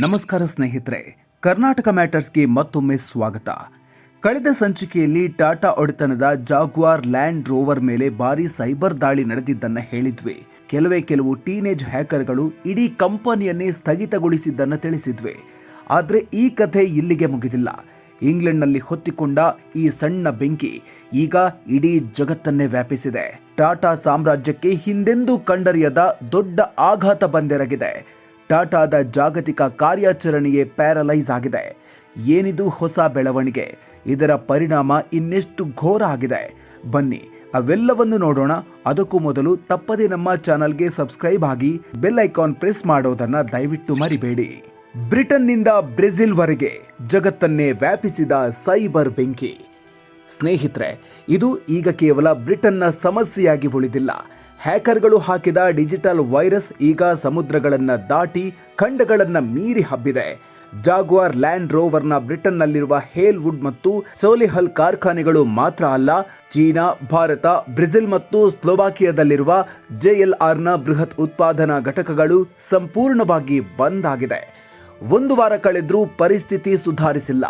ನಮಸ್ಕಾರ ಸ್ನೇಹಿತರೆ, ಕರ್ನಾಟಕ ಮ್ಯಾಟರ್ಸ್ಗೆ ಮತ್ತೊಮ್ಮೆ ಸ್ವಾಗತ. ಕಳೆದ ಸಂಚಿಕೆಯಲ್ಲಿ ಟಾಟಾ ಒಡೆತನದ ಜಾಗ್ವಾರ್ ಲ್ಯಾಂಡ್ ರೋವರ್ ಮೇಲೆ ಭಾರಿ ಸೈಬರ್ ದಾಳಿ ನಡೆದಿದ್ದನ್ನ ಹೇಳಿದ್ವಿ. ಕೆಲವೇ ಕೆಲವು ಟೀನೇಜ್ ಹ್ಯಾಕರ್ಗಳು ಇಡೀ ಕಂಪನಿಯನ್ನೇ ಸ್ಥಗಿತಗೊಳಿಸಿದ್ದನ್ನು ತಿಳಿಸಿದ್ವಿ. ಆದರೆ ಈ ಕಥೆ ಇಲ್ಲಿಗೆ ಮುಗಿದಿಲ್ಲ. ಇಂಗ್ಲೆಂಡ್ನಲ್ಲಿ ಹೊತ್ತಿಕೊಂಡ ಈ ಸಣ್ಣ ಬೆಂಕಿ ಈಗ ಇಡೀ ಜಗತ್ತನ್ನೇ ವ್ಯಾಪಿಸಿದೆ. ಟಾಟಾ ಸಾಮ್ರಾಜ್ಯಕ್ಕೆ ಹಿಂದೆಂದೂ ಕಂಡರಿಯದ ದೊಡ್ಡ ಆಘಾತ ಬಂದೆರಗಿದೆ. ಟಾಟಾದ ಜಾಗತಿಕ ಕಾರ್ಯಾಚರಣೆಯೇ ಪ್ಯಾರಲೈಸ್ ಆಗಿದೆ. ಏನಿದು ಹೊಸ ಬೆಳವಣಿಗೆ? ಇದರ ಪರಿಣಾಮ ಇನ್ನೆಷ್ಟು ಘೋರ ಆಗಿದೆ? ಬನ್ನಿ, ಅವೆಲ್ಲವನ್ನು ನೋಡೋಣ. ಅದಕ್ಕೂ ಮೊದಲು ತಪ್ಪದೇ ನಮ್ಮ ಚಾನಲ್ಗೆ ಸಬ್ಸ್ಕ್ರೈಬ್ ಆಗಿ ಬೆಲ್ ಐಕಾನ್ ಪ್ರೆಸ್ ಮಾಡೋದನ್ನ ದಯವಿಟ್ಟು ಮರಿಬೇಡಿ. ಬ್ರಿಟನ್ನಿಂದ ಬ್ರೆಜಿಲ್ವರೆಗೆ ಜಗತ್ತನ್ನೇ ವ್ಯಾಪಿಸಿದ ಸೈಬರ್ ಬೆಂಕಿ. ಸ್ನೇಹಿತರೆ, ಇದು ಈಗ ಕೇವಲ ಬ್ರಿಟನ್ನ ಸಮಸ್ಯೆಯಾಗಿ ಉಳಿದಿಲ್ಲ. ಹ್ಯಾಕರ್ಗಳು ಹಾಕಿದ ಡಿಜಿಟಲ್ ವೈರಸ್ ಈಗ ಸಮುದ್ರಗಳನ್ನು ದಾಟಿ ಖಂಡಗಳನ್ನು ಮೀರಿ ಹಬ್ಬಿದೆ. ಜಾಗುವಾರ್ ಲ್ಯಾಂಡ್ ರೋವರ್ನ ಬ್ರಿಟನ್ನಲ್ಲಿರುವ ಹೇಲ್ವುಡ್ ಮತ್ತು ಸೋಲಿಹಲ್ ಕಾರ್ಖಾನೆಗಳು ಮಾತ್ರ ಅಲ್ಲ, ಚೀನಾ, ಭಾರತ, ಬ್ರೆಜಿಲ್ ಮತ್ತು ಸ್ಲೋವಾಕಿಯಾದಲ್ಲಿರುವ ಜೆಎಲ್ಆರ್ನ ಬೃಹತ್ ಉತ್ಪಾದನಾ ಘಟಕಗಳು ಸಂಪೂರ್ಣವಾಗಿ ಬಂದ್ ಆಗಿದೆ. ಒಂದು ವಾರ ಕಳೆದರೂ ಪರಿಸ್ಥಿತಿ ಸುಧಾರಿಸಿಲ್ಲ.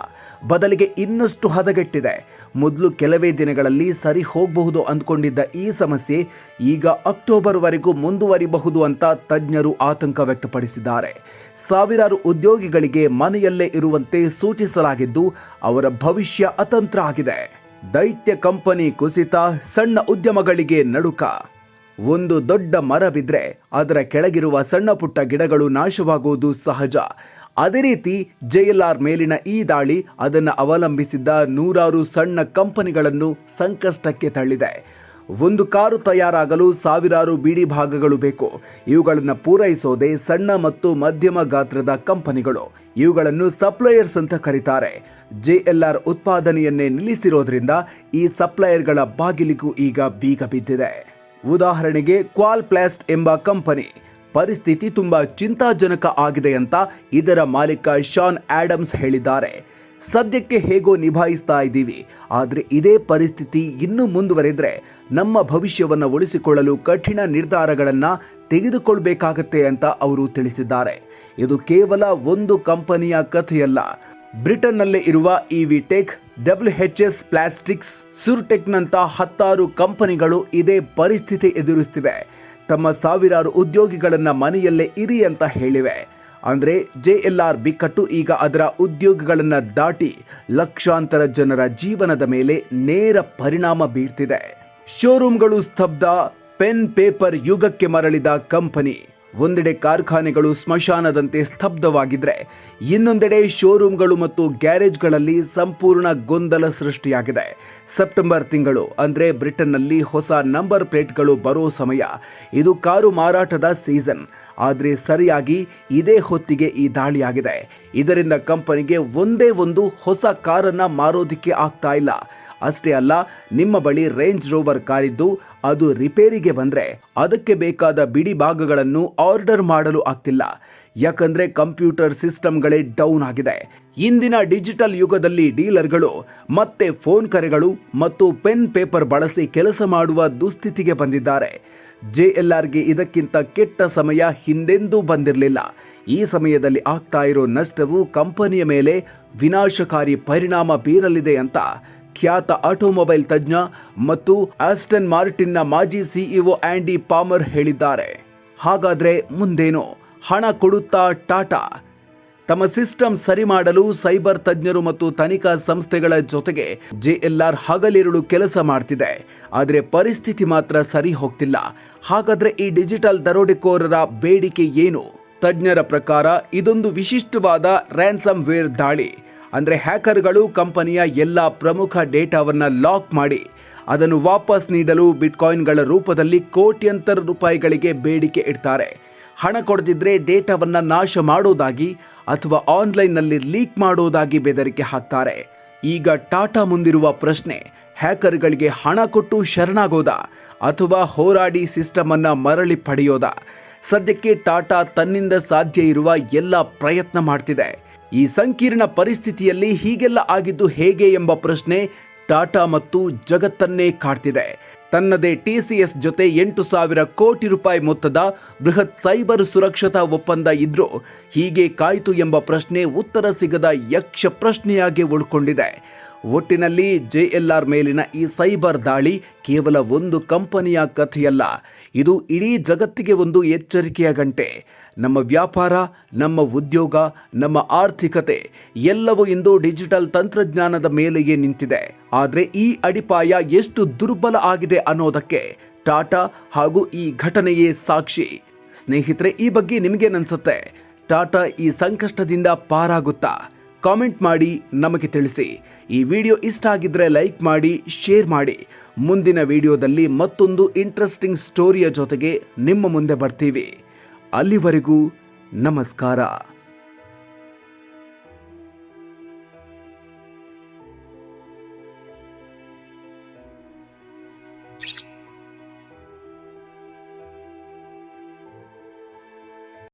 ಬದಲಿಗೆ ಇನ್ನಷ್ಟು ಹದಗೆಟ್ಟಿದೆ. ಮೊದಲು ಕೆಲವೇ ದಿನಗಳಲ್ಲಿ ಸರಿ ಹೋಗಬಹುದು ಅಂದ್ಕೊಂಡಿದ್ದ ಈ ಸಮಸ್ಯೆ ಈಗ ಅಕ್ಟೋಬರ್ವರೆಗೂ ಮುಂದುವರಿಬಹುದು ಅಂತ ತಜ್ಞರು ಆತಂಕ ವ್ಯಕ್ತಪಡಿಸಿದ್ದಾರೆ. ಸಾವಿರಾರು ಉದ್ಯೋಗಿಗಳಿಗೆ ಮನೆಯಲ್ಲೇ ಇರುವಂತೆ ಸೂಚಿಸಲಾಗಿದ್ದು, ಅವರ ಭವಿಷ್ಯ ಅತಂತ್ರ ಆಗಿದೆ. ದೈತ್ಯ ಕಂಪನಿ ಕುಸಿತ, ಸಣ್ಣ ಉದ್ಯಮಗಳಿಗೆ ನಡುಕ. ಒಂದು ದೊಡ್ಡ ಮರ ಬಿದ್ದರೆ ಅದರ ಕೆಳಗಿರುವ ಸಣ್ಣ ಪುಟ್ಟ ಗಿಡಗಳು ನಾಶವಾಗುವುದು ಸಹಜ. ಅದೇ ರೀತಿ ಜೆಎಲ್ಆರ್ ಮೇಲಿನ ಈ ದಾಳಿ ಅದನ್ನು ಅವಲಂಬಿಸಿದ್ದ ನೂರಾರು ಸಣ್ಣ ಕಂಪನಿಗಳನ್ನು ಸಂಕಷ್ಟಕ್ಕೆ ತಳ್ಳಿದೆ. ಒಂದು ಕಾರು ತಯಾರಾಗಲು ಸಾವಿರಾರು ಬಿಡಿ ಭಾಗಗಳು ಬೇಕು. ಇವುಗಳನ್ನು ಪೂರೈಸೋದೇ ಸಣ್ಣ ಮತ್ತು ಮಧ್ಯಮ ಗಾತ್ರದ ಕಂಪನಿಗಳು. ಇವುಗಳನ್ನು ಸಪ್ಲೈಯರ್ಸ್ ಅಂತ ಕರೀತಾರೆ. ಜೆಎಲ್ಆರ್ ಉತ್ಪಾದನೆಯನ್ನೇ ನಿಲ್ಲಿಸಿರೋದ್ರಿಂದ ಈ ಸಪ್ಲೈಯರ್ಗಳ ಬಾಗಿಲಿಗೂ ಈಗ ಬೀಗ ಬಿದ್ದಿದೆ. ಉದಾಹರಣೆಗೆ ಕ್ವಾಲ್ ಪ್ಲಾಸ್ಟ್ ಎಂಬ ಕಂಪನಿ. ಪರಿಸ್ಥಿತಿ ತುಂಬಾ ಚಿಂತಾಜನಕ ಆಗಿದೆ ಅಂತ ಇದರ ಮಾಲೀಕ ಶಾನ್ ಆಡಮ್ಸ್ ಹೇಳಿದ್ದಾರೆ. ಸದ್ಯಕ್ಕೆ ಹೇಗೋ ನಿಭಾಯಿಸ್ತಾ ಇದ್ದೀವಿ. ಆದರೆ ಇದೇ ಪರಿಸ್ಥಿತಿ ಇನ್ನೂ ಮುಂದುವರೆದ್ರೆ ನಮ್ಮ ಭವಿಷ್ಯವನ್ನು ಉಳಿಸಿಕೊಳ್ಳಲು ಕಠಿಣ ನಿರ್ಧಾರಗಳನ್ನು ತೆಗೆದುಕೊಳ್ಬೇಕಾಗತ್ತೆ ಅಂತ ಅವರು ತಿಳಿಸಿದ್ದಾರೆ. ಇದು ಕೇವಲ ಒಂದು ಕಂಪನಿಯ ಕಥೆಯಲ್ಲ. ಬ್ರಿಟನ್ನಲ್ಲೇ ಇರುವ EV tech, W H S plastics, ಸುರ್ಟೆಕ್ನಂತ ಹತ್ತಾರು ಕಂಪನಿಗಳು ಇದೇ ಪರಿಸ್ಥಿತಿ ಎದುರಿಸ್ತಿವೆ. ತಮ್ಮ ಸಾವಿರಾರು ಉದ್ಯೋಗಿಗಳನ್ನ ಮನೆಯಲ್ಲೇ ಇರಿ ಅಂತ ಹೇಳಿವೆ. ಅಂದ್ರೆ ಆರ್ ಬಿಕ್ಕಟ್ಟು ಈಗ ಅದರ ಉದ್ಯೋಗಿಗಳನ್ನು ದಾಟಿ ಲಕ್ಷಾಂತರ ಜನರ ಜೀವನದ ಮೇಲೆ ನೇರ ಪರಿಣಾಮ ಬೀರ್ತಿದೆ. ಶೋರೂಮ್ಗಳು ಸ್ತಬ್ಧ, ಪೆನ್ ಪೇಪರ್ ಯುಗಕ್ಕೆ ಮರಳಿದ ಕಂಪನಿ. ಒಂದೆಡೆ ಕಾರ್ಖಾನೆಗಳು ಸ್ಮಶಾನದಂತೆ ಸ್ತಬ್ಧವಾಗಿದ್ರೆ, ಇನ್ನೊಂದೆಡೆ ಶೋರೂಮ್ಗಳು ಮತ್ತು ಗ್ಯಾರೇಜ್ಗಳಲ್ಲಿ ಸಂಪೂರ್ಣ ಗೊಂದಲ ಸೃಷ್ಟಿಯಾಗಿದೆ. ಸೆಪ್ಟೆಂಬರ್ ತಿಂಗಳು, ಅಂದರೆ ಬ್ರಿಟನ್ನಲ್ಲಿ ಹೊಸ ನಂಬರ್ ಪ್ಲೇಟ್ಗಳು ಬರೋ ಸಮಯ. ಇದು ಕಾರು ಮಾರಾಟದ ಸೀಸನ್. ಆದರೆ ಸರಿಯಾಗಿ ಇದೇ ಹೊತ್ತಿಗೆ ಈ ದಾಳಿಯಾಗಿದೆ. ಇದರಿಂದ ಕಂಪನಿಗೆ ಒಂದೇ ಒಂದು ಹೊಸ ಕಾರನ್ನು ಮಾರೋದಿಕ್ಕೆ ಆಗ್ತಾ ಇಲ್ಲ. ಅಷ್ಟೇ ಅಲ್ಲ, ನಿಮ್ಮ ಬಳಿ ರೇಂಜ್ ರೋವರ್ ಕಾರಿದ್ದು ಅದು ರಿಪೇರಿಗೆ ಬಂದರೆ ಅದಕ್ಕೆ ಬೇಕಾದ ಬಿಡಿ ಭಾಗಗಳನ್ನು ಆರ್ಡರ್ ಮಾಡಲು ಆಗ್ತಿಲ್ಲ. ಯಾಕಂದ್ರೆ ಕಂಪ್ಯೂಟರ್ ಸಿಸ್ಟಮ್ಗಳೇ ಡೌನ್ ಆಗಿದೆ. ಇಂದಿನ ಡಿಜಿಟಲ್ ಯುಗದಲ್ಲಿ ಡೀಲರ್ಗಳು ಮತ್ತೆ ಫೋನ್ ಕರೆಗಳು ಮತ್ತು ಪೆನ್ ಪೇಪರ್ ಬಳಸಿ ಕೆಲಸ ಮಾಡುವ ದುಸ್ಥಿತಿಗೆ ಬಂದಿದ್ದಾರೆ. ಜೆ ಎಲ್ ಆರ್ಗೆ ಇದಕ್ಕಿಂತ ಕೆಟ್ಟ ಸಮಯ ಹಿಂದೆಂದೂ ಬಂದಿರಲಿಲ್ಲ. ಈ ಸಮಯದಲ್ಲಿ ಆಗ್ತಾ ಇರೋ ನಷ್ಟವು ಕಂಪನಿಯ ಮೇಲೆ ವಿನಾಶಕಾರಿ ಪರಿಣಾಮ ಬೀರಲಿದೆ ಅಂತ ಖ್ಯಾತ ಆಟೋಮೊಬೈಲ್ ತಜ್ಞ ಮತ್ತು ಆಸ್ಟನ್ ಮಾರ್ಟಿನ್ನ ಮಾಜಿ ಸಿಇಒ ಆಂಡಿ ಪಾಮರ್ ಹೇಳಿದ್ದಾರೆ. ಹಾಗಾದ್ರೆ ಮುಂದೇನು? ಹಣ ಕೊಡುತ್ತಾ ಟಾಟಾ? ತಮ್ಮ ಸಿಸ್ಟಮ್ ಸರಿ ಮಾಡಲು ಸೈಬರ್ ತಜ್ಞರು ಮತ್ತು ತನಿಖಾ ಸಂಸ್ಥೆಗಳ ಜೊತೆಗೆ ಜೆಎಲ್ಆರ್ ಹಗಲಿರುಳು ಕೆಲಸ ಮಾಡ್ತಿದೆ. ಆದರೆ ಪರಿಸ್ಥಿತಿ ಮಾತ್ರ ಸರಿ ಹೋಗ್ತಿಲ್ಲ. ಹಾಗಾದರೆ ಈ ಡಿಜಿಟಲ್ ದರೋಡೆಕೋರರ ಬೇಡಿಕೆ ಏನು? ತಜ್ಞರ ಪ್ರಕಾರ ಇದೊಂದು ವಿಶಿಷ್ಟವಾದ ರ್ಯಾನ್ಸಮ್ ವೇರ್ ದಾಳಿ. ಅಂದ್ರೆ ಹ್ಯಾಕರ್ಗಳು ಕಂಪನಿಯ ಎಲ್ಲ ಪ್ರಮುಖ ಡೇಟಾವನ್ನು ಲಾಕ್ ಮಾಡಿ, ಅದನ್ನು ವಾಪಸ್ ನೀಡಲು ಬಿಟ್ಕಾಯಿನ್ಗಳ ರೂಪದಲ್ಲಿ ಕೋಟ್ಯಂತರ ರೂಪಾಯಿಗಳಿಗೆ ಬೇಡಿಕೆ ಇಡ್ತಾರೆ. ಹಣ ಕೊಡದಿದ್ದರೆ ಡೇಟಾವನ್ನು ನಾಶ ಮಾಡೋದಾಗಿ ಅಥವಾ ಆನ್ಲೈನ್ನಲ್ಲಿ ಲೀಕ್ ಮಾಡೋದಾಗಿ ಬೆದರಿಕೆ ಹಾಕ್ತಾರೆ. ಈಗ ಟಾಟಾ ಮುಂದಿರುವ ಪ್ರಶ್ನೆ, ಹ್ಯಾಕರ್ಗಳಿಗೆ ಹಣ ಕೊಟ್ಟು ಶರಣಾಗೋದಾ ಅಥವಾ ಹೋರಾಡಿ ಸಿಸ್ಟಮನ್ನು ಮರಳಿ ಪಡೆಯೋದಾ? ಸದ್ಯಕ್ಕೆ ಟಾಟಾ ತನ್ನಿಂದ ಸಾಧ್ಯ ಇರುವ ಎಲ್ಲ ಪ್ರಯತ್ನ ಮಾಡ್ತಿದೆ. ಈ ಸಂಕೀರ್ಣ ಪರಿಸ್ಥಿತಿಯಲ್ಲಿ ಹೀಗೆಲ್ಲ ಆಗಿದ್ದು ಹೇಗೆ ಎಂಬ ಪ್ರಶ್ನೆ ಟಾಟಾ ಮತ್ತು ಜಗತ್ತನ್ನೇ ಕಾಡ್ತಿದೆ. ತನ್ನದೇ ಟಿಸಿಎಸ್ ಜೊತೆ ಎಂಟು ಸಾವಿರ ಕೋಟಿ ರೂಪಾಯಿ ಮೊತ್ತದ ಬೃಹತ್ ಸೈಬರ್ ಸುರಕ್ಷತಾ ಒಪ್ಪಂದ ಇದ್ರೂ ಹೀಗೆ ಕಾಯಿತು ಎಂಬ ಪ್ರಶ್ನೆ ಉತ್ತರ ಸಿಗದ ಯಕ್ಷ ಪ್ರಶ್ನೆಯಾಗಿ ಉಳ್ಕೊಂಡಿದೆ. ಒಟ್ಟಿನಲ್ಲಿ ಜೆಎಲ್ಆರ್ ಮೇಲಿನ ಈ ಸೈಬರ್ ದಾಳಿ ಕೇವಲ ಒಂದು ಕಂಪನಿಯ ಕಥೆಯಲ್ಲ, ಇದು ಇಡೀ ಜಗತ್ತಿಗೆ ಒಂದು ಎಚ್ಚರಿಕೆಯ ಗಂಟೆ. ನಮ್ಮ ವ್ಯಾಪಾರ, ನಮ್ಮ ಉದ್ಯೋಗ, ನಮ್ಮ ಆರ್ಥಿಕತೆ ಎಲ್ಲವೂ ಇಂದು ಡಿಜಿಟಲ್ ತಂತ್ರಜ್ಞಾನದ ಮೇಲೆಯೇ ನಿಂತಿದೆ. ಆದರೆ ಈ ಅಡಿಪಾಯ ಎಷ್ಟು ದುರ್ಬಲ ಆಗಿದೆ ಅನ್ನೋದಕ್ಕೆ ಟಾಟಾ ಹಾಗೂ ಈ ಘಟನೆಯೇ ಸಾಕ್ಷಿ. ಸ್ನೇಹಿತರೆ, ಈ ಬಗ್ಗೆ ನಿಮಗೇನನ್ಸುತ್ತೆ? ಟಾಟಾ ಈ ಸಂಕಷ್ಟದಿಂದ ಪಾರಾಗುತ್ತಾ? ಕಾಮೆಂಟ್ ಮಾಡಿ ನಮಗೆ ತಿಳಿಸಿ. ಈ ವಿಡಿಯೋ ಇಷ್ಟ ಆಗಿದ್ರೆ ಲೈಕ್ ಮಾಡಿ, ಶೇರ್ ಮಾಡಿ. ಮುಂದಿನ ವಿಡಿಯೋದಲ್ಲಿ ಮತ್ತೊಂದು ಇಂಟ್ರೆಸ್ಟಿಂಗ್ ಸ್ಟೋರಿಯ ಜೊತೆಗೆ ನಿಮ್ಮ ಮುಂದೆ ಬರ್ತೀವಿ. ಅಲ್ಲಿವರೆಗೂ ನಮಸ್ಕಾರ.